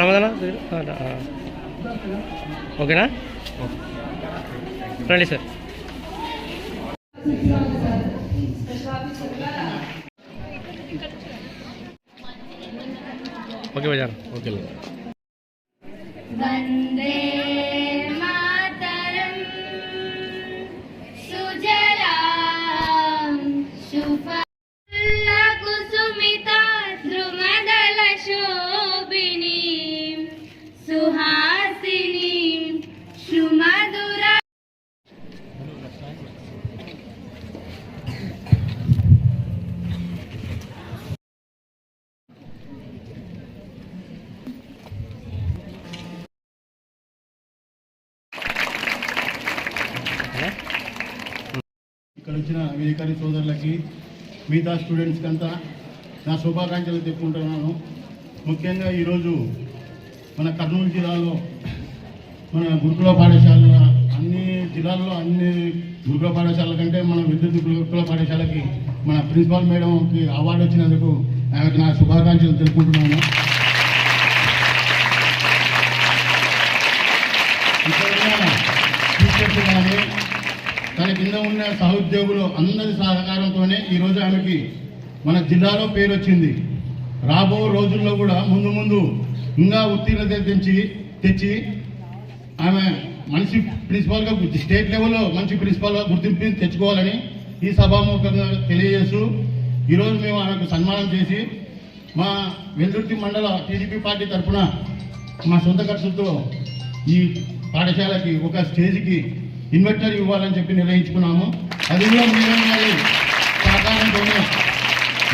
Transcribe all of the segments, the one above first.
రమదన ఓకేనా? రండి sir. Okay Bazar. Okay వచ్చిన విలేకరి సోదరులకి మిగతా స్టూడెంట్స్కి అంతా నా శుభాకాంక్షలు చెప్పుకుంటున్నాను. ముఖ్యంగా ఈరోజు మన కర్నూలు జిల్లాలో మన గురుకుల పాఠశాల అన్ని జిల్లాల్లో అన్ని గురుకుల పాఠశాలల కంటే మన విద్యుత్ గురుకుల పాఠశాలకి మన ప్రిన్సిపాల్ మేడంకి అవార్డు వచ్చినందుకు ఆమెకు నా శుభాకాంక్షలు తెలుపుకుంటున్నాను ఇక్కడ ఉన్న టీచర్స్ కానీ తన కింద ఉన్న సహోద్యోగులు అందరి సహకారంతోనే ఈరోజు ఆమెకి మన జిల్లాలో పేరు వచ్చింది. రాబో రోజుల్లో కూడా ముందు ముందు ఇంకా ఉత్తీర్ణత తెచ్చి తెచ్చి ఆమె మంచి ప్రిన్సిపాల్గా స్టేట్ లెవెల్లో మంచి ప్రిన్సిపాల్గా గుర్తింపు తెచ్చుకోవాలని ఈ సభాముఖంగా తెలియజేస్తూ ఈరోజు మేము ఆమెకు సన్మానం చేసి మా వెల్దుర్తి మండల టీడీపీ పార్టీ తరఫున మా సొంత ఖర్చుతో ఈ పాఠశాలకి ఒక స్టేజ్కి ఇన్వర్టర్ ఇవ్వాలని చెప్పి నిర్ణయించుకున్నాము. అది కూడా మేడం గారి సహకారంతోనే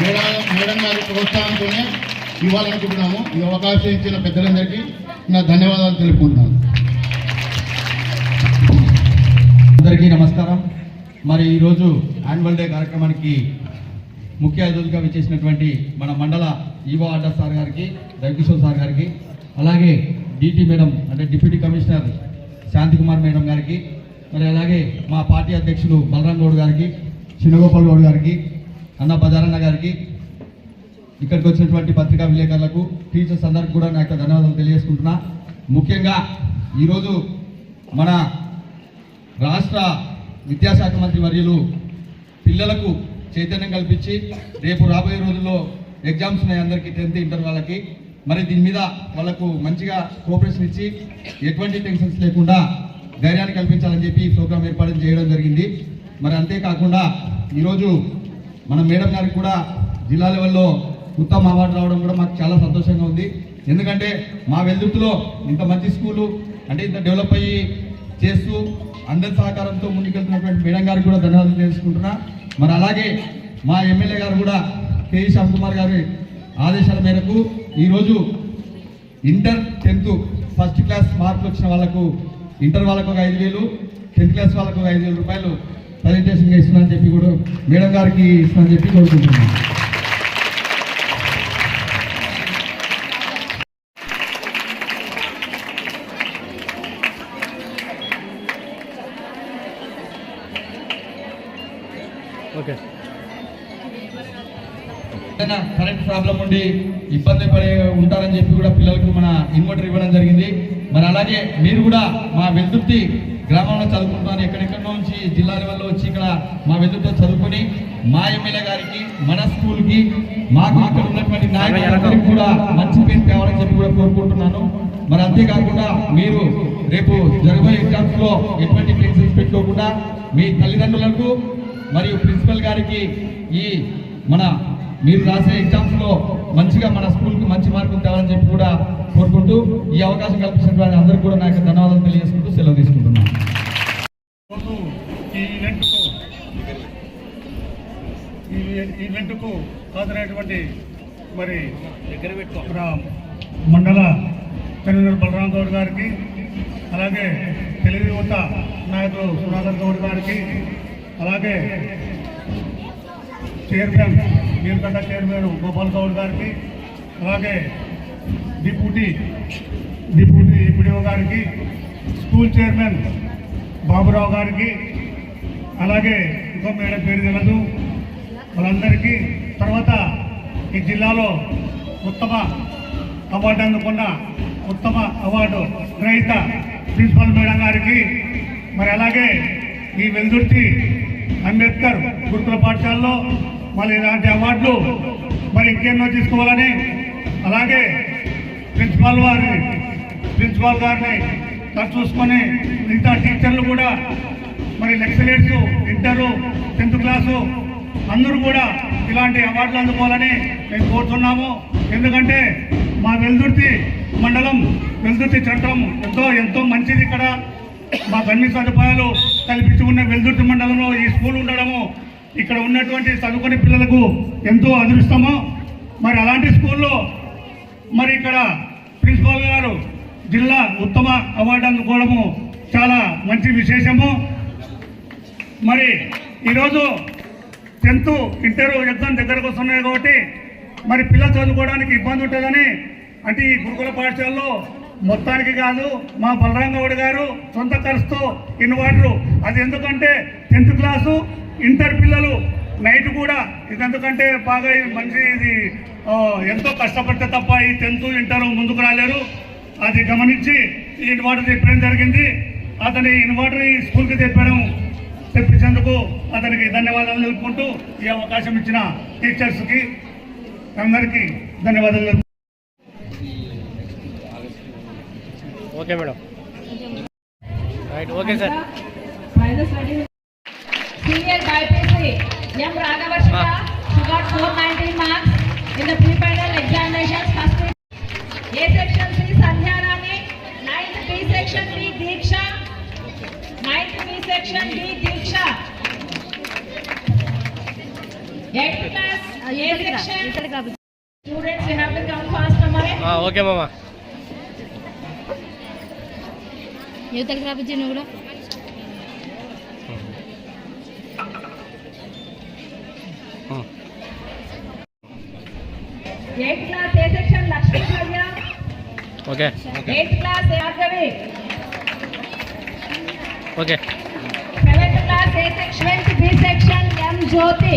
మేడం మేడం గారి ప్రోత్సాహంతోనే ఇవ్వాలనుకుంటున్నాము. ఈ అవకాశం ఇచ్చిన పెద్దలందరికీ నా ధన్యవాదాలు తెలుపుకుంటున్నాను. అందరికీ నమస్కారం. మరి ఈరోజు యాన్యువల్ డే కార్యక్రమానికి ముఖ్య అతిథులుగా విచ్చేసినటువంటి మన మండల ఈవో ఆర్డర్ సార్ గారికి రవికిషోర్ సార్ గారికి అలాగే డిటి మేడం అంటే డిప్యూటీ కమిషనర్ శాంతికుమార్ మేడం గారికి మరి అలాగే మా పార్టీ అధ్యక్షులు బలరాం గౌడ్ గారికి చిన్నగోపాల్ గౌడ్ గారికి అన్న బజారన్న గారికి ఇక్కడికి వచ్చినటువంటి పత్రికా విలేకరులకు టీచర్స్ అందరికి కూడా నా యొక్క ధన్యవాదాలు తెలియజేసుకుంటున్నా. ముఖ్యంగా ఈరోజు మన రాష్ట్ర విద్యాశాఖ మంత్రి వర్యులు పిల్లలకు చైతన్యం కల్పించి రేపు రాబోయే రోజుల్లో ఎగ్జామ్స్ ఉన్నాయి అందరికీ టెన్త్ ఇంటర్ వాళ్ళకి. మరి దీని మీద వాళ్ళకు మంచిగా కోఆపరేషన్ ఇచ్చి ఎటువంటి టెన్షన్స్ లేకుండా ధైర్యాన్ని కల్పించాలని చెప్పి ఈ ప్రోగ్రామ్ ఏర్పాటు చేయడం జరిగింది. మరి అంతేకాకుండా ఈరోజు మన మేడం గారికి కూడా జిల్లా లెవెల్లో ఉత్తమ అవార్డు రావడం కూడా మాకు చాలా సంతోషంగా ఉంది. ఎందుకంటే మా వెల్దుర్తిలో ఇంత మంచి స్కూలు అంటే ఇంత డెవలప్ అయ్యి చేస్తూ అందరి సహకారంతో ముందుకెళ్తున్నటువంటి మేడం గారికి కూడా ధన్యవాదాలు తెలుసుకుంటున్నా. మరి అలాగే మా ఎమ్మెల్యే గారు కూడా కేఈ శ్యామ్ కుమార్ గారి ఆదేశాల మేరకు ఈరోజు ఇంటర్ టెన్త్ ఫస్ట్ క్లాస్ మార్కులు వచ్చిన వాళ్ళకు ఇంటర్ వాళ్ళకు ఒక ఐదు వేలు టెన్త్ క్లాస్ వాళ్ళకు ఒక ఐదు వేల రూపాయలు ప్రజెంటేషన్గా ఇస్తున్నానని చెప్పి కూడా మేడం గారికి ఇస్తున్నానని చెప్పి కోరుకుంటున్నాను. ఓకే. ఏదైనా కరెంట్ ప్రాబ్లం ఉండి ఇబ్బంది పడే ఉంటారని చెప్పి కూడా పిల్లలకు మన ఇన్వర్టర్ ఇవ్వడం జరిగింది. మరి అలాగే మీరు కూడా మా వెల్దుర్తి గ్రామంలో చదువుకుంటున్నారు. ఎక్కడెక్కడో నుంచి జిల్లా లెవెల్లో వచ్చి ఇక్కడ మా వెల్దుర్తిలో చదువుకొని మా ఎమ్మెల్యే గారికి మన స్కూల్కి మాకు అక్కడ ఉన్నటువంటి నాయకులందరికీ కూడా మంచి పేరు తేవాలని చెప్పి కూడా కోరుకుంటున్నాను. మరి అంతేకాకుండా మీరు రేపు జరగబోయే ఎగ్జామ్స్లో ఎటువంటి టెన్షన్స్ పెట్టుకోకుండా మీ తల్లిదండ్రులకు మరియు ప్రిన్సిపల్ గారికి ఈ మన మీరు రాసే ఎగ్జామ్స్లో మంచి మంచిగా మన స్కూల్కి మంచి మార్కులు తేవాలని చెప్పి కూడా కోరుకుంటూ ఈ అవకాశం కల్పించినటువంటి అందరూ కూడా నాకు ధన్యవాదాలు తెలియజేసుకుంటూ సెలవు తీసుకుంటున్నాను. ఈ ఈవెంట్కు ఈ ఈవెంట్కు హాజరైనటువంటి మరి మన మండల కన్వీనర్ బలరాం గౌడ్ గారికి అలాగే తెలుగు యువత నాయకులు సుధాకర్ గౌడ్ గారికి అలాగే చైర్మన్ నీలకంఠ చైర్మన్ గోపాల్ గౌడ్ గారికి అలాగే డిప్యూటీ డిప్యూటీ ఈపీడీఓ గారికి స్కూల్ చైర్మన్ బాబురావు గారికి అలాగే ఇంకో మేడం పేరు తెలదు. వాళ్ళందరికీ తర్వాత ఈ జిల్లాలో ఉత్తమ అవార్డు అందుకున్న ఉత్తమ అవార్డు గ్రహీత ప్రిన్సిపల్ మేడం గారికి మరి అలాగే ఈ వెల్దుర్తి అంబేద్కర్ గురుకుల పాఠశాలలో మరి ఇలాంటి అవార్డులు మరి ఇంకెన్నో తీసుకోవాలని అలాగే ప్రిన్సిపాల్ వారిని ప్రిన్సిపాల్ గారిని చూసుకొని మిగతా టీచర్లు కూడా మరి లెక్చరర్స్ ఇంటరు టెన్త్ క్లాసు అందరూ కూడా ఇలాంటి అవార్డులు అందుకోవాలని మేము కోరుతున్నాము. ఎందుకంటే మా వెల్దుర్తి మండలం వెల్దుర్తి చట్టం ఎంతో ఎంతో మంచిది ఇక్కడ. మాకు అన్ని సదుపాయాలు కల్పించి ఉన్న వెల్దుర్తి మండలంలో ఈ స్కూల్ ఉండడము ఇక్కడ ఉన్నటువంటి చదువుకునే పిల్లలకు ఎంతో అదృష్టము. మరి అలాంటి స్కూల్లో మరి ఇక్కడ ప్రిన్సిపాల్ గారు జిల్లా ఉత్తమ అవార్డు అందుకోవడము చాలా మంచి విశేషము. మరి ఈరోజు టెన్త్ ఇంటర్ ఎగ్జామ్ దగ్గరకు వస్తున్నాయి కాబట్టి మరి పిల్లలు చదువుకోవడానికి ఇబ్బంది ఉంటుందని అంటే ఈ గురుకుల పాఠశాలలో మొత్తానికి కాదు మా బలరాంగౌడ్ గారు సొంత ఖర్చుతో ఇన్వర్టరు. అది ఎందుకంటే టెన్త్ క్లాసు ఇంటర్ పిల్లలు నైట్ కూడా ఇది ఎందుకంటే బాగా మంచి ఇది ఎంతో కష్టపడితే తప్ప ఈ టెన్త్ ఇంటర్ ముందుకు రాలేరు. అది గమనించి ఈ ఇన్వర్టర్ తెప్పడం జరిగింది. అతని ఇన్వర్టర్ ఈ స్కూల్కి తెప్పడం తెప్పించేందుకు అతనికి ధన్యవాదాలు తెలుపుకుంటూ ఈ అవకాశం ఇచ్చిన టీచర్స్కి అందరికీ ధన్యవాదాలు తెలుపు okay madam. Right okay sir. Senior BPC, M. Raghavarshika, she got 419 marks in the pre-final examinations first. A section C. Sandhya Rani, ninth B section B. Diksha, ninth B section B. Diksha. Eighth class A section, students you have to come fast, Amare. Okay మామా యువతలకు రాబుజ్జి నువ్వు కూడా Eighth class A section Lakshmi Bhavya, okay. class A Bhargavi. Okay. Seventh class A section B section M Jyothi?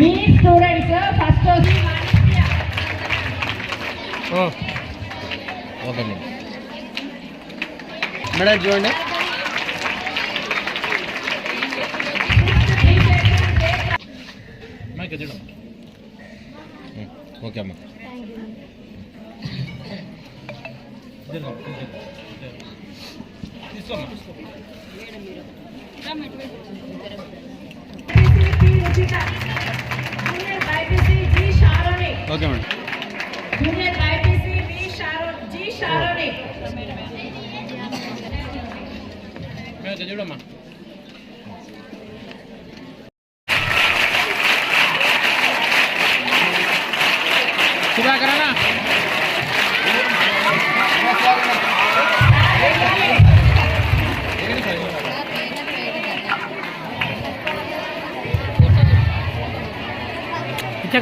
Me students first వచ్చి okay madam చూడండి. Okay అమ్మా P Ruchitha junior BiPC G Sharoni okay madam junior BiPC B Sharo G Sharoni చూడమ్మా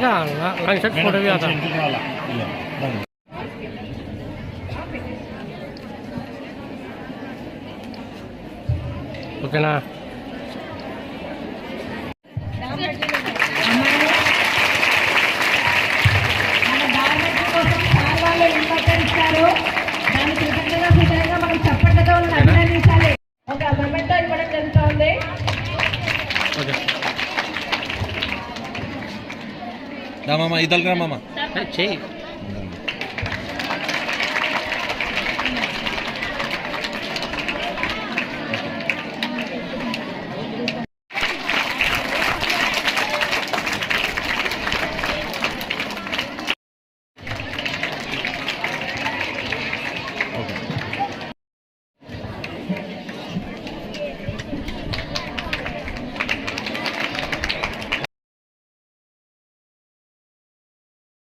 इच्छा long shot photo भी आता ఓకేనా మన government కోసం సార్ వాళ్ళు ఇంపార్టెంట్ ఇస్తారు దాని కృతజ్ఞత సూచనగా మనం చప్పట్లతో వాళ్ళని అభినందించాలి ఒక మొమెంటో ఇవ్వడం జరుగుతోంది రా మామ ఇదలరా మామ చెయ్యి